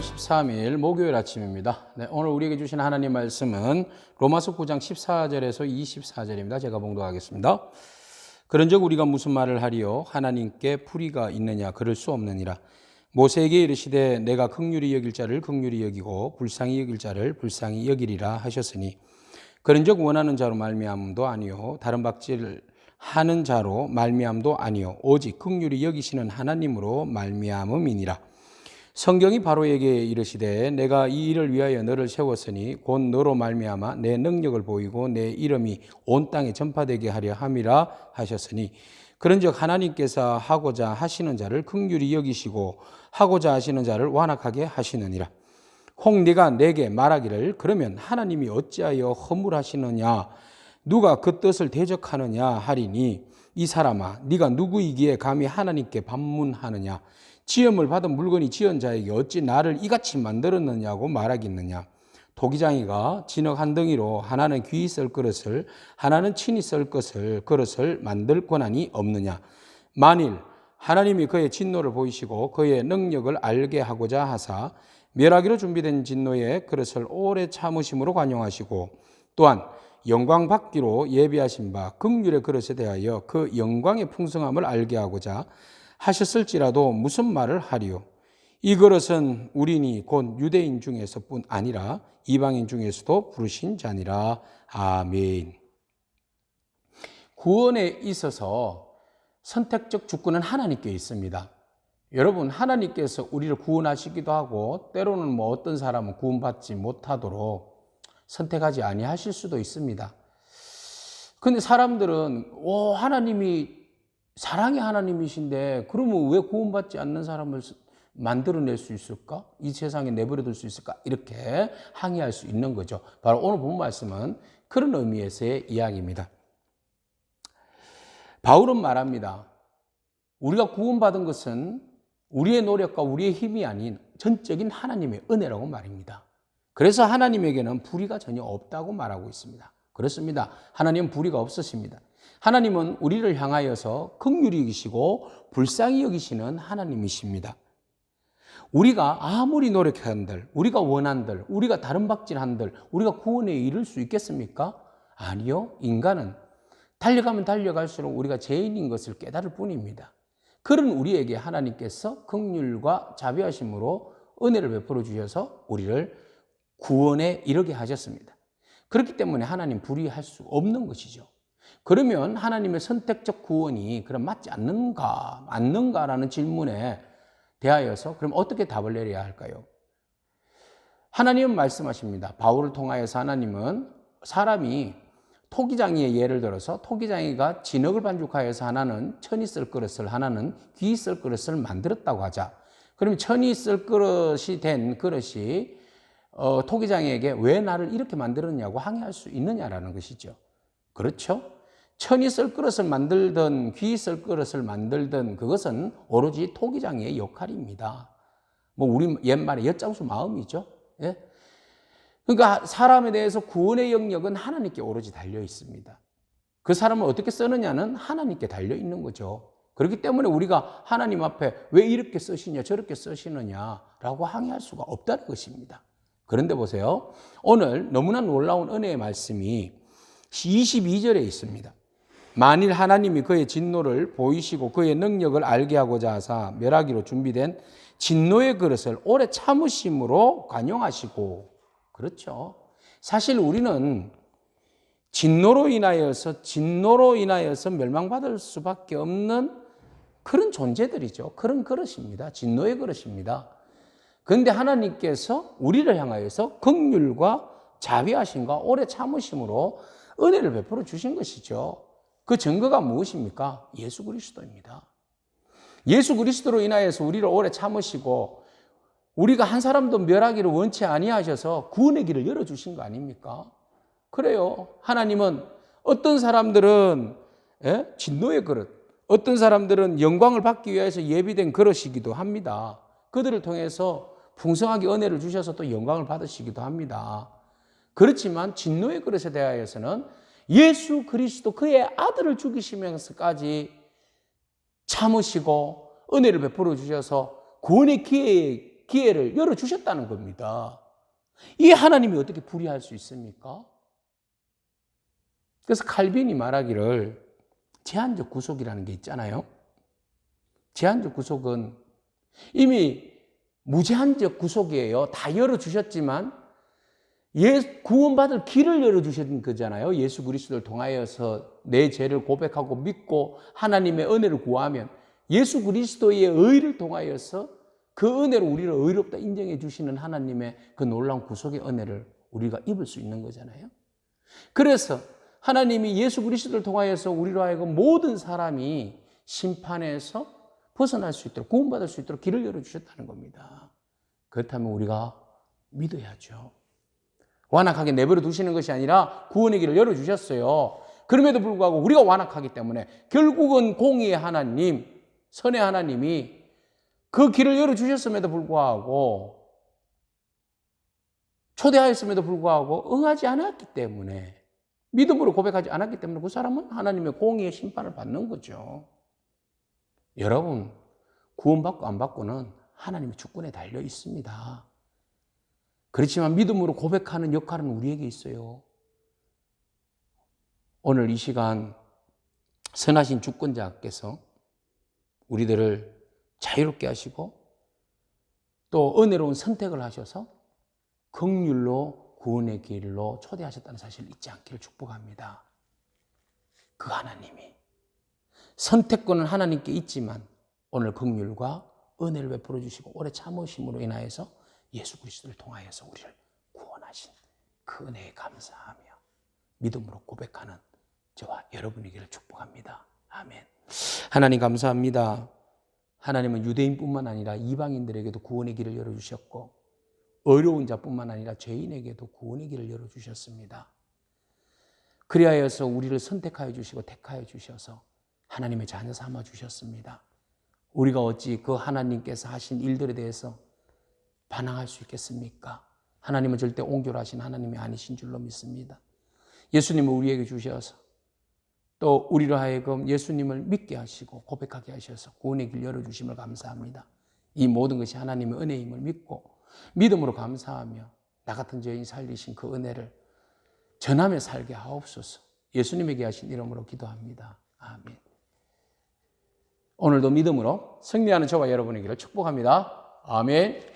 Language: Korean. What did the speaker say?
13일 목요일 아침입니다. 네, 오늘 우리에게 주신 하나님 말씀은 로마서 9장 14절에서 24절입니다. 제가 봉독하겠습니다. 그런즉 우리가 무슨 말을 하리요 하나님께 불의가 있느냐 그럴 수 없느니라. 모세에게 이르시되 내가 극률이 여길 자를 극률이 여기고 불쌍히 여길 자를 불쌍히 여기리라 하셨으니 그런즉 원하는 자로 말미암도 아니요 다른 박질 하는 자로 말미암도 아니요 오직 극률이 여기시는 하나님으로 말미암음이니라. 성경이 바로에게 이르시되 내가 이 일을 위하여 너를 세웠으니 곧 너로 말미암아 내 능력을 보이고 내 이름이 온 땅에 전파되게 하려 함이라 하셨으니 그런즉 하나님께서 하고자 하시는 자를 긍휼히 여기시고 하고자 하시는 자를 완악하게 하시느니라. 혹 네가 내게 말하기를 그러면 하나님이 어찌하여 허물하시느냐? 누가 그 뜻을 대적하느냐 하리니 이 사람아 네가 누구이기에 감히 하나님께 반문하느냐 지음을 받은 물건이 지은 자에게 어찌 나를 이같이 만들었느냐고 말하겠느냐? 도기장이가 진흙 한 덩이로 하나는 귀히 썰 그릇을 하나는 친히 썰 것을 그릇을 만들 권한이 없느냐? 만일 하나님이 그의 진노를 보이시고 그의 능력을 알게 하고자 하사 멸하기로 준비된 진노의 그릇을 오래 참으심으로 관용하시고 또한 영광 받기로 예비하신 바 극률의 그릇에 대하여 그 영광의 풍성함을 알게 하고자 하셨을지라도 무슨 말을 하리요? 이 그릇은 우리니 곧 유대인 중에서뿐 아니라 이방인 중에서도 부르신 자니라. 아멘. 구원에 있어서 선택적 주권은 하나님께 있습니다. 여러분, 하나님께서 우리를 구원하시기도 하고, 때로는 뭐 어떤 사람은 구원받지 못하도록 선택하지 아니하실 수도 있습니다. 근데 사람들은, 오, 하나님이 사랑의 하나님이신데, 그러면 왜 구원받지 않는 사람을 만들어낼 수 있을까? 이 세상에 내버려둘 수 있을까? 이렇게 항의할 수 있는 거죠. 바로 오늘 본 말씀은 그런 의미에서의 이야기입니다. 바울은 말합니다. 우리가 구원받은 것은 우리의 노력과 우리의 힘이 아닌 전적인 하나님의 은혜라고 말입니다. 그래서 하나님에게는 불의가 전혀 없다고 말하고 있습니다. 그렇습니다. 하나님은 불의가 없으십니다. 하나님은 우리를 향하여서 극률이 여기시고 불쌍히 여기시는 하나님이십니다. 우리가 아무리 노력한들, 우리가 원한들, 우리가 다른 박질한들, 우리가 구원에 이를 수 있겠습니까? 아니요. 인간은 달려가면 달려갈수록 우리가 죄인인 것을 깨달을 뿐입니다. 그런 우리에게 하나님께서 극률과 자비하심으로 은혜를 베풀어 주셔서 우리를 구원에 이르게 하셨습니다. 그렇기 때문에 하나님 불의할 수 없는 것이죠. 그러면 하나님의 선택적 구원이 그럼 맞지 않는가, 맞는가라는 질문에 대하여서 그럼 어떻게 답을 내려야 할까요? 하나님은 말씀하십니다. 바울을 통하여서 하나님은 사람이 토기장이의 예를 들어서 토기장이가 진흙을 반죽하여서 하나는 천이 쓸 그릇을 하나는 귀 쓸 그릇을 만들었다고 하자. 그러면 천이 쓸 그릇이 된 그릇이 어, 토기장에게 왜 나를 이렇게 만들었냐고 항의할 수 있느냐라는 것이죠. 그렇죠? 천이 쓸 그릇을 만들든 귀 쓸 그릇을 만들든 그것은 오로지 토기장의 역할입니다. 뭐 우리 옛말에 엿장수 마음이죠. 예? 그러니까 사람에 대해서 구원의 영역은 하나님께 오로지 달려 있습니다. 그 사람을 어떻게 쓰느냐는 하나님께 달려 있는 거죠. 그렇기 때문에 우리가 하나님 앞에 왜 이렇게 쓰시냐 저렇게 쓰시느냐라고 항의할 수가 없다는 것입니다. 그런데 보세요. 오늘 너무나 놀라운 은혜의 말씀이 22절에 있습니다. 만일 하나님이 그의 진노를 보이시고 그의 능력을 알게 하고자 하사 멸하기로 준비된 진노의 그릇을 오래 참으심으로 관용하시고 그렇죠. 사실 우리는 진노로 인하여서 진노로 인하여서 멸망받을 수밖에 없는 그런 존재들이죠. 그런 그릇입니다. 진노의 그릇입니다. 그런데 하나님께서 우리를 향하여서 극률과 자비하심과 오래 참으심으로 은혜를 베풀어 주신 것이죠. 그 증거가 무엇입니까? 예수 그리스도입니다. 예수 그리스도로 인하여서 우리를 오래 참으시고 우리가 한 사람도 멸하기를 원치 아니하셔서 구원의 길을 열어 주신 거 아닙니까? 그래요. 하나님은 어떤 사람들은 예? 진노의 그릇, 어떤 사람들은 영광을 받기 위해서 예비된 그릇이기도 합니다. 그들을 통해서 풍성하게 은혜를 주셔서 또 영광을 받으시기도 합니다. 그렇지만 진노의 그릇에 대하여서는 예수 그리스도 그의 아들을 죽이시면서까지 참으시고 은혜를 베풀어 주셔서 구원의 기회에 기회를 열어 주셨다는 겁니다. 이 하나님이 어떻게 불의할 수 있습니까? 그래서 칼빈이 말하기를 제한적 구속이라는 게 있잖아요. 제한적 구속은 이미 무제한적 구속이에요. 다 열어주셨지만 예, 구원받을 길을 열어주신 거잖아요. 예수 그리스도를 통하여서 내 죄를 고백하고 믿고 하나님의 은혜를 구하면 예수 그리스도의 의를 통하여서 그 은혜로 우리를 의롭다 인정해 주시는 하나님의 그 놀라운 구속의 은혜를 우리가 입을 수 있는 거잖아요. 그래서 하나님이 예수 그리스도를 통하여서 우리로 하여금 모든 사람이 심판에서 벗어날 수 있도록 구원받을 수 있도록 길을 열어주셨다는 겁니다. 그렇다면 우리가 믿어야죠. 완악하게 내버려 두시는 것이 아니라 구원의 길을 열어주셨어요. 그럼에도 불구하고 우리가 완악하기 때문에 결국은 공의의 하나님, 선의 하나님이 그 길을 열어주셨음에도 불구하고 초대하였음에도 불구하고 응하지 않았기 때문에 믿음으로 고백하지 않았기 때문에 그 사람은 하나님의 공의의 심판을 받는 거죠. 여러분, 구원받고 안 받고는 하나님의 주권에 달려 있습니다. 그렇지만 믿음으로 고백하는 역할은 우리에게 있어요. 오늘 이 시간 선하신 주권자께서 우리들을 자유롭게 하시고 또 은혜로운 선택을 하셔서 긍휼로 구원의 길로 초대하셨다는 사실을 잊지 않기를 축복합니다. 그 하나님이 선택권은 하나님께 있지만 오늘 긍휼과 은혜를 베풀어 주시고 오래 참으심으로 인하여서 예수 그리스도를 통하여서 우리를 구원하신 그 은혜에 감사하며 믿음으로 고백하는 저와 여러분에게를 축복합니다. 아멘. 하나님 감사합니다. 하나님은 유대인뿐만 아니라 이방인들에게도 구원의 길을 열어주셨고 어려운 자뿐만 아니라 죄인에게도 구원의 길을 열어주셨습니다. 그리하여서 우리를 선택하여 주시고 택하여 주셔서 하나님의 자녀 삼아 주셨습니다. 우리가 어찌 그 하나님께서 하신 일들에 대해서 반항할 수 있겠습니까? 하나님은 절대 옹졸하신 하나님이 아니신 줄로 믿습니다. 예수님을 우리에게 주셔서 또 우리로 하여금 예수님을 믿게 하시고 고백하게 하셔서 구원의 길 열어주심을 감사합니다. 이 모든 것이 하나님의 은혜임을 믿고 믿음으로 감사하며 나 같은 죄인 살리신 그 은혜를 전하며 살게 하옵소서 예수님에게 하신 이름으로 기도합니다. 아멘. 오늘도 믿음으로 승리하는 저와 여러분에게를 축복합니다. 아멘.